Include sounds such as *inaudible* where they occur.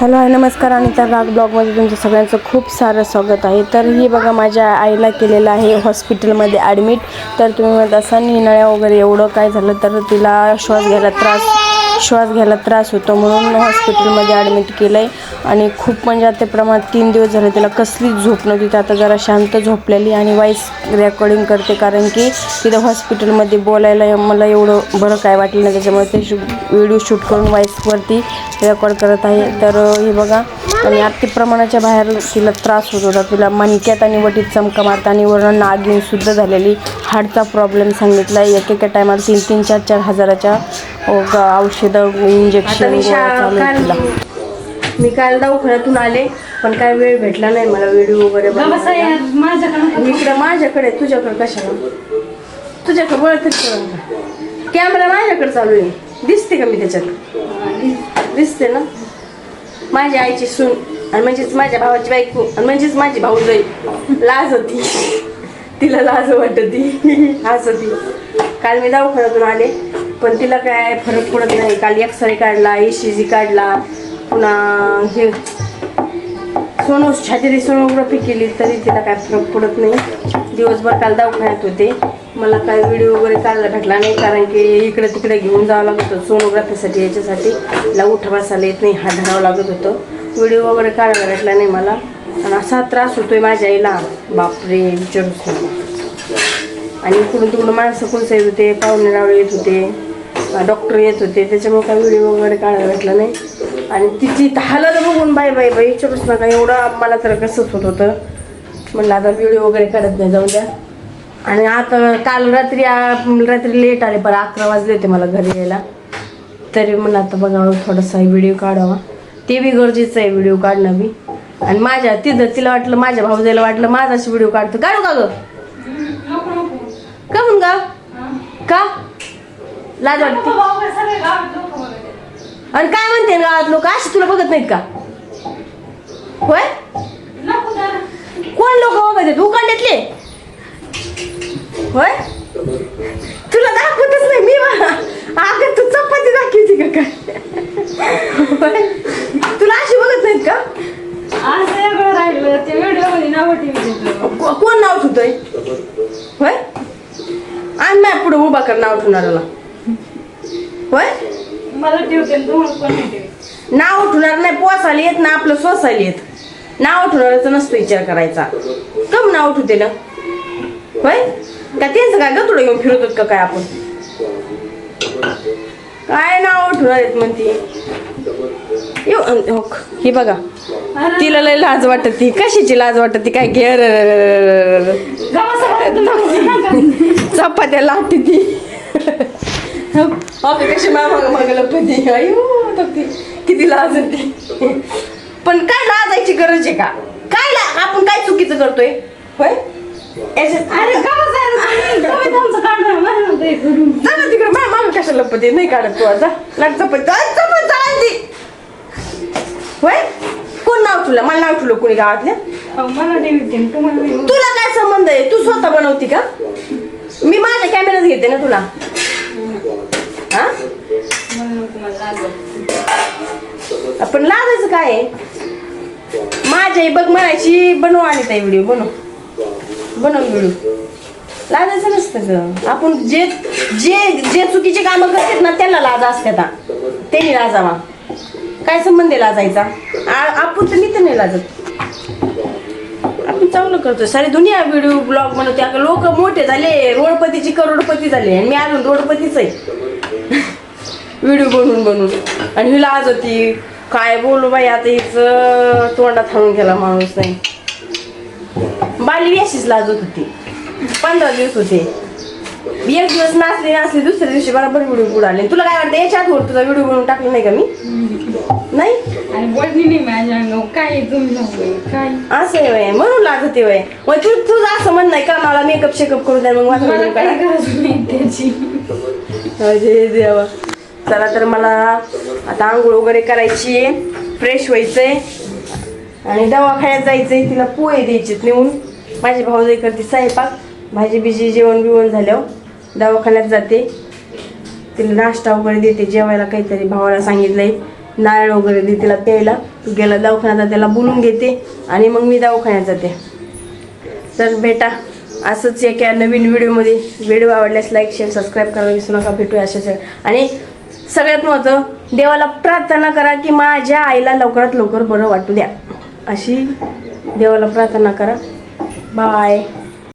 Hello hi नमस्कार आणि त्या राग ब्लॉगमध्ये तुमचं सगळ्यांचं खूप सारं स्वागत आहे. तर ही बघा माझ्या आईला केलेलं आहे हॉस्पिटलमध्ये ॲडमिट तर तुम्ही म्हणत असाल निनाळ्या वगैरे एवढं काय झालं? तर तिला श्वास घ्यायला त्रास श्वास घ्यायला त्रास होतो म्हणून हॉस्पिटलमध्ये ॲडमिट केलं आहे आणि खूप म्हणजे आता प्रमाणात तीन दिवस झाले तिला कसलीच झोप नव्हती. तर आता जरा शांत झोपलेली आणि वॉईस रेकॉर्डिंग करते कारण की तिथं हॉस्पिटलमध्ये बोलायला मला एवढं बरं काय वाटलं नाही. त्याच्यामुळे ते शू व्हिडिओ शूट करून वॉईसवरती रेकॉर्ड करत आहे. तर हे बघा. आणि अति प्रमाणाच्या बाहेर तिला त्रास होत होता. तिला मणक्यात आणि वटीत चमका मारता आणि वरून नागिनसुद्धा झालेली हार्टचा प्रॉब्लेम सांगितला एक एका टायमाला तीन तीन चार चार हजाराच्या औषधं इंजेक्शन मी काल मी काल दवाखान्यातून आले पण काय वेळ भेटला नाही मला व्हिडिओ वगैरे इकडं माझ्याकडे तुझ्याकडे कशाला? तुझ्याकडे वळतच कॅमेरा माझ्याकडे चालू आहे. दिसते का मी त्याच्यात दिसते ना? माझ्या आईची सून आणि म्हणजेच माझ्या भावाची बायको आणि म्हणजेच माझी भाऊ जाई लाज होती तिला लाज वाटती. *laughs* हसती. काल मी दवाखान्यातून आले पण तिला काय फरक पडत नाही. काल एक्सरे काढला ए सी जी काढला पुन्हा हे सोनो छातीची सोनोग्राफी केली तरी तिला काय फरक पडत नाही. दिवसभर काल दवाखान्यात होते. मला काय व्हिडिओ वगैरे काढायला भेटला नाही कारण की इकडे तिकडे घेऊन जावं लागत होतं सोनोग्राफीसाठी याच्यासाठी. तिला उठ बसायला येत नाही हात धरावं लागत होतं. व्हिडिओ वगैरे काढायला भेटला नाही मला. आणि असा त्रास होतोय माझ्या आईला. बापरे विचारूच आणि इकडून तिकडून माणसं कोणसं येत होते पाहुणे रावळे येत होते. डॉक्टर येत होते. त्याच्यामुळे काय व्हिडिओ वगैरे काढायला भेटला नाही. आणि तिची हालत बघून बाय बाय बाई विचारूच नका एवढं मला तर कसंच होत होतं. म्हणलं आता व्हिडिओ वगैरे काढत नाही जाऊन द्या. आणि आता काल रात्री रात्री लेट आले बरं अकरा वाजले होते मला घरी यायला. तरी म्हणलं आता बघावं थोडासा व्हिडिओ काढावा. ते बी गरजेचं आहे व्हिडिओ काढणं बी. आणि माझ्या तिथं तिला वाटलं माझ्या भाऊजाईला वाटलं माझाच व्हिडिओ काढतो. काढू का गं? का म्हणून का लाज वाटते. आणि काय म्हणते गावात लोक? असे तुला बघत नाहीत का? होय? कोण लोक बघत आहेत? उकांड्यातले. होय? तुला दाखवतच नाही मी अगं तू चपाती दाखवते का काय? तुला अशी बघत नाहीत का? कोण नाव ठेवतोय? होय? आणि पुढे उभा कर नाव ठेवणाऱ्याला होय? नाव ठेवणार नाही पोसायला येत ना आपलं सोसायला येत. नाव ठेवणाऱ्याचा नसतो विचार करायचा. कम नाव ठेवते ना होय? का त्यांचं काय गतुडं घेऊन फिरत होत का काय आपण? काय नाव ठेवणार आहेत म्हणते येऊ हो, ही बघा. तिला लय लाज वाटत ती. कशाची लाज वाटत ती? काय घे चपात्या लागते ती. *laughs* हो कशी माग माग लपती अयो ती किती लाज येते पण काय लाजायची गरज आहे का? काय ला आपण काय चुकीचं करतोय? होय? ना. तिकडे. मा माग कशाला लपते नाही काढत तू आता. लाग चपाती. होय? कोण नाव तुला मला नाव ठेवलं कोणी गावातल्या तुला काय संबंध आहे? तू स्वतः बनवती का? मी माझ्या कॅमेऱ्यात घेते ना तुला. हा? आपण लाजायचं काय? आहे माझ्या आई बघ म्हणायची बनव आणि ताई व्हिडिओ बनव. बनव व्हिडिओ लाजायचं नसतं ग. आपण जे जे जे चुकीचे कामं करतात ना त्याला लाज असते आता. त्यांनी लाजावा. काय संबंध आहे लाजायचा? आ- आपण तर मी तर नाही लाजत. मी चांगलं करतो सारी दुनिया व्हिडिओ ब्लॉग बनवते आता लोक मोठे झाले रोडपतीची करोडपती झाले आणि मी अजून रोडपतीच आहे. व्हिडिओ बनवून बनवून. आणि ही लाज होती काय बोलू बाई आता हिचं तोंडात थांबून गेला माणूस नाही. बाली अशीच लाज होती. पंधरा दिवस होते. एक दिवस नाचले नाचले दुसऱ्या दिवशी बरोबर व्हिडिओ आले तुला काय वाटतं याच्यात वर तुझा व्हिडिओ बनवून टाकला नाही का मी? नाही? असं आहे वय म्हणून लागते वय. मग तू तुझं असं म्हण नाही का? मला मेकअप शेकअप करू द्या मग माझा व्हिडिओ काढा अरे देवा. चला तर मला आता आंघोळ वगैरे करायची फ्रेश व्हायचंय. आणि दवाखान्यात जायचंय तिला पोहे द्यायचे नेऊन. माझी भाऊजाई करते स्वयंपाक भाजी बिजी जेवण बिवण झाल्यावर दवाखान्यात जाते. तिला नाश्ता वगैरे देते जेवायला काहीतरी भावाला सांगितलंय. नारळ वगैरे दे तिला प्यायला. गेला दवाखान्यात त्याला बोलून घेते आणि मग मी दवाखान्यात जाते. तर बेटा असंच एका नवीन व्हिडिओमध्ये व्हिडिओ आवडल्यास लाईक शेअर सबस्क्राईब करायला विसरू नका. भेटूया अशाच आणि सगळ्यात महत्त्व देवाला प्रार्थना करा की माझ्या आईला लवकरात लवकर बरं वाटू द्या. अशी देवाला प्रार्थना करा. बाय